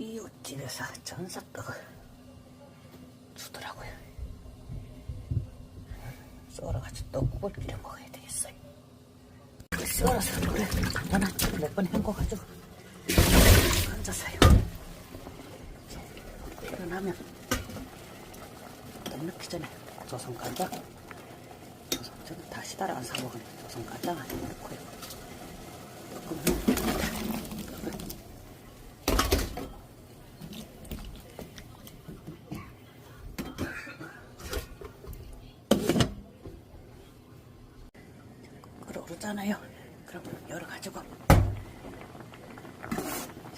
이웃집에서 전사떡을 주더라고요. 썰어가지고 떡국을 끓여 먹어야 되겠어요. 그 썰어서 그래 간단한 몇번 헹궈가지고 건져서요. 일어나면 떡 넣기 전에 조선 간장 조선 저는 다시 따라 안 사먹으면 조선 간장 안에 넣고요. 조금 끓어오르잖아요. 그럼 열어가지고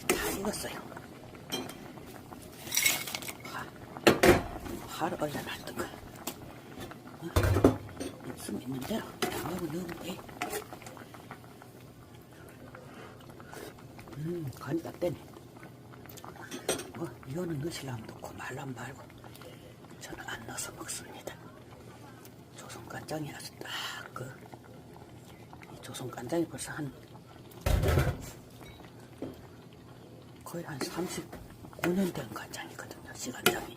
다 익었어요. 파, 파를 얼려놨던 거. 어? 있는 대로 양념을 넣으면 돼. 음, 간이 딱 되네. 뭐, 이거는 넣으시려면 넣고 말라면 말고 저는 안 넣어서 먹습니다. 조선 간장이 아주 딱 그, 이 조선 간장이 벌써 한 거의 한 35년 된 간장이거든요. 시간장이.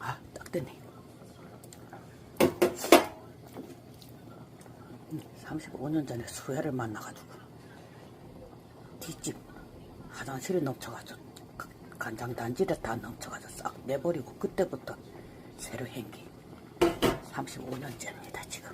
아, 딱 됐네. 35년 전에 수혜를 만나가지고 뒷집 화장실에 넘쳐가지고 그 간장 단지를 다 넘쳐가지고 싹 내버리고 그때부터 새로 행기 35년째입니다 지금